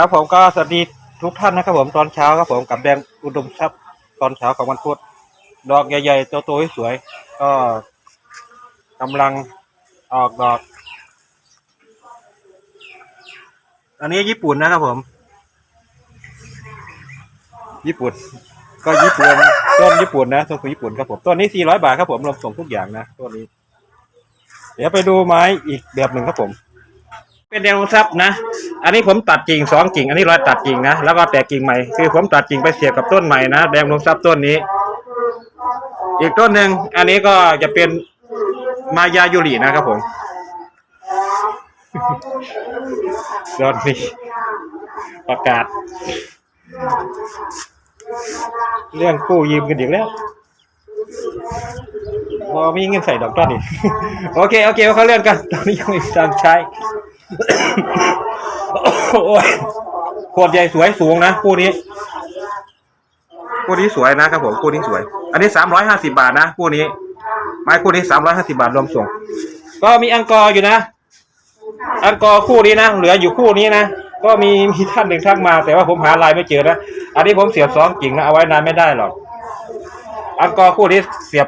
ครับผมก็สวัสดีทุกท่านนะครับผมตอนเช้าครับผมกับแดงอุดมทรัพย์ตอนเช้าของวันพุธดอกใหญ่ๆโตๆสวยๆก็กำลังออกดอก อันนี้ญี่ปุ่นนะครับผม ญี่ปุ่น ก็ญี่ปุ่นต้นญี่ปุ่นนะต้นคือญี่ปุ่นครับผมต้นนี้400บาทครับผมรวมส่งทุกอย่างนะต้นนี้ เดี๋ยวไปดูไม้อีกแบบหนึ่งครับผม เป็นแนวทรัพย์นะ อันนี้ผมตัดกิ่งสองกิ่ง อันนี้รอยตัดกิ่งนะ แล้วก็แตกกิ่งใหม่ คือผมตัดกิ่งไปเสียบกับต้นใหม่นะแดงลงทรัพย์ต้นนี้ อีกต้นหนึ่ง อันนี้ก็จะเป็นมายายูรินะครับผมยอดนี่ประกาศ เรื่องกู้ยืมกันอีกแล้วพอมีเงินใส่ดอกต้นอีกโอเค โอเค เขาเรื่องกัน ตอนนี้ยังไม่มีตังใช้ โอ้ยขวดใหญ่สวยสูงนะคู่นี้คู่นี้สวยนะครับผมคู่นี้สวย อันนี้สามร้อยห้าสิบาทนะคู่นี้ ไม้คู่นี้สามร้อยห้าสิบาทรวมส่ง ก็มีอังกอร์อยู่นะอังกอร์คู่นี้นะเหลืออยู่คู่นี้นะก็มีมีท่านหนึ่งทักมา แต่ว่าผมหาลายไม่เจอนะอันนี้ผมเสียบสองกิ่งนะเอาไว้นานไม่ได้หรอกอังกอร์คู่นี้เสียบ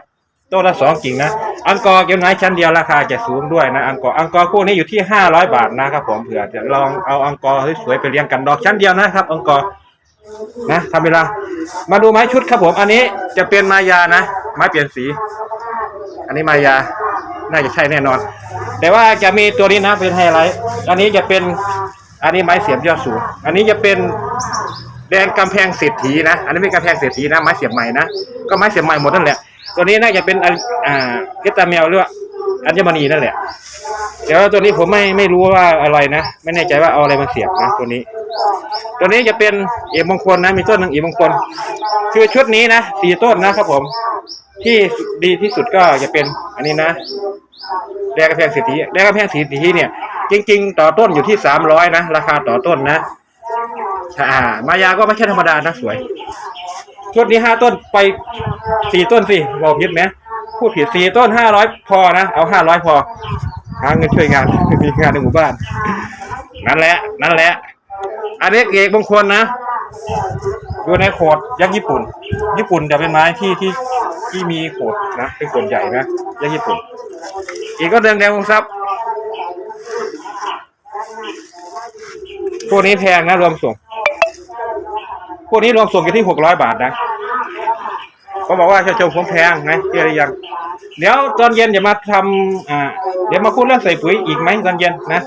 ต้นละสองกิ่งนะ อังกอร์เก็บไม้ชั้นเดียวราคาจะสูงด้วยนะ อังกอร์อังกอร์คู่นี้อยู่ที่ห้าร้อยบาทนะครับผมเผื่อจะลองเอาอังกอร์สวยๆไปเลี้ยงกันดอกชั้นเดียวนะครับ อังกอร์นะทำเวลา มาดูไม้ชุดครับผม อันนี้จะเป็นมายานะ ไม้เปลี่ยนสี อันนี้มายา น่าจะใช่แน่นอน แต่ว่าจะมีตัวนี้นะเป็นไฮไลท์ อันนี้จะเป็น อันนี้ไม้เสียบยอดสูง อันนี้จะเป็นแดงกำแพงเศรษฐีนะ อันนี้เป็นกำแพงเศรษฐีนะ ไม้เสียบใหม่นะ ก็ไม้เสียบใหม่หมดนั่นแหละ ตัวนี้น่าจะเป็นอ่าเกตตาเมลหรือว่าอัญมณีนั่นแหละแต่ว่าตัวนี้ผมไม่ไม่รู้ว่าอะไรนะ ไม่แน่ใจว่าเอาอะไรมาเสียบนะตัวนี้ ตัวนี้จะเป็นเอกมงคลนะ มีต้นหนึ่งเอกมงคล คือชุดนี้นะสี่ต้นนะครับผม ที่ดีที่สุดก็จะเป็น อันนี้นะแดงกระแพงสีทีแดงกระแพงสีทีเนี่ย จริง ๆ ต่อต้นอยู่ที่สามร้อยนะ ราคาต่อต้นนะอ่ามายาก็ไม่ใช่ธรรมดานะสวย ชุดนี้ห้าต้นไป สี่ต้นสิบอกผิดไหมพูดผิดสี่ต้นห้าร้อยพอนะ เอาห้าร้อยพอ หาเงินช่วยงานมีงานในหมู่บ้าน นั่นแหละ นั่นแหละ อันนี้เอกมงคลนะดูในโขดยักษ์ญี่ปุ่น ญี่ปุ่นจะเป็นไม้ที่ที่ที่มีโขดนะเป็นโขดใหญ่นะยักษ์ญี่ปุ่น อีกก็เดืองแดงวงทรัพย์พวกนี้แพงนะรวมส่ง พวกนี้รวมส่งอยู่ที่หกร้อยบาทนะ เขาบอกว่าชาชมผมแพงนะเชื่อหรือยังเดี๋ยวตอนเย็นจะมาทำอ่าเดี๋ยวมาพูดเรื่องใส่ปุ๋ยอีกไหมตอนเย็นนะ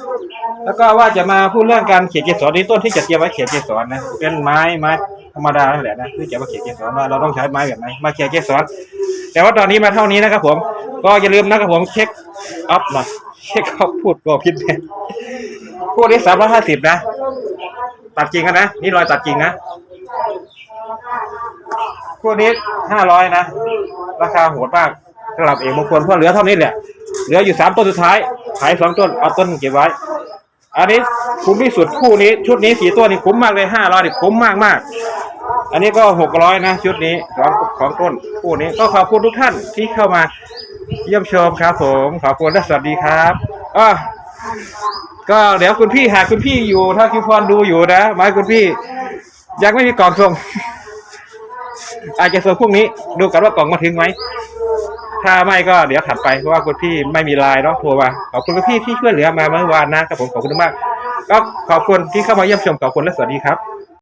แล้วก็ว่าจะมาพูดเรื่องการเขียนเกสรนี่ต้นที่จะเตรียมไว้เขียนเกสรนะเป็นไม้ไม้ธรรมดานั่นแหละนะที่จะมาเขียนเกสรว่าเราต้องใช้ไม้แบบไหนมาเขียนเกสรแต่ว่าตอนนี้มาเท่านี้นะครับผม ก็อย่าลืมนะครับผมเช็คอัพหน่อยเช็คอัพพูดบอกผิดเนี่ยพวกนี้สามร้อยห้าสิบนะตัดจริงกันนะนี่รอยตัดจริงนะ พวกนี้ห้าร้อยนะ ราคาโหดมากสำหรับเอกมงคลเพราะเหลือเท่านี้แหละ เหลืออยู่สามต้นสุดท้าย ขายสองต้น เอาต้นเก็บไว้ อันนี้คุ้มที่สุดคู่นี้ ชุดนี้สี่ตัวนี่คุ้มมากเลยห้าร้อยนี่คุ้มมากมาก อันนี้ก็หกร้อยนะ ชุดนี้สองของต้นคู่นี้ ก็ขอบคุณทุกท่านที่เข้ามา เยี่ยมชมครับผม ขอบคุณและสวัสดีครับอะก็เดี๋ยวคุณพี่หากคุณพี่อยู่ ถ้าคิวพรดูอยู่นะหมายคุณพี่ ยังไม่มีกล่องส่ง อาจจะส่งพรุ่งนี้ดูกันว่ากล่องมาถึงไหมถ้าไม่ก็เดี๋ยวถัดไปเพราะว่าคุณพี่ไม่มีไลน์เนาะโทรมาขอบคุณคุณพี่ที่ช่วยเหลือมาเมื่อวานนะครับผมขอบคุณมากก็ขอบคุณที่เข้ามาเยี่ยมชมขอบคุณและสวัสดีครับ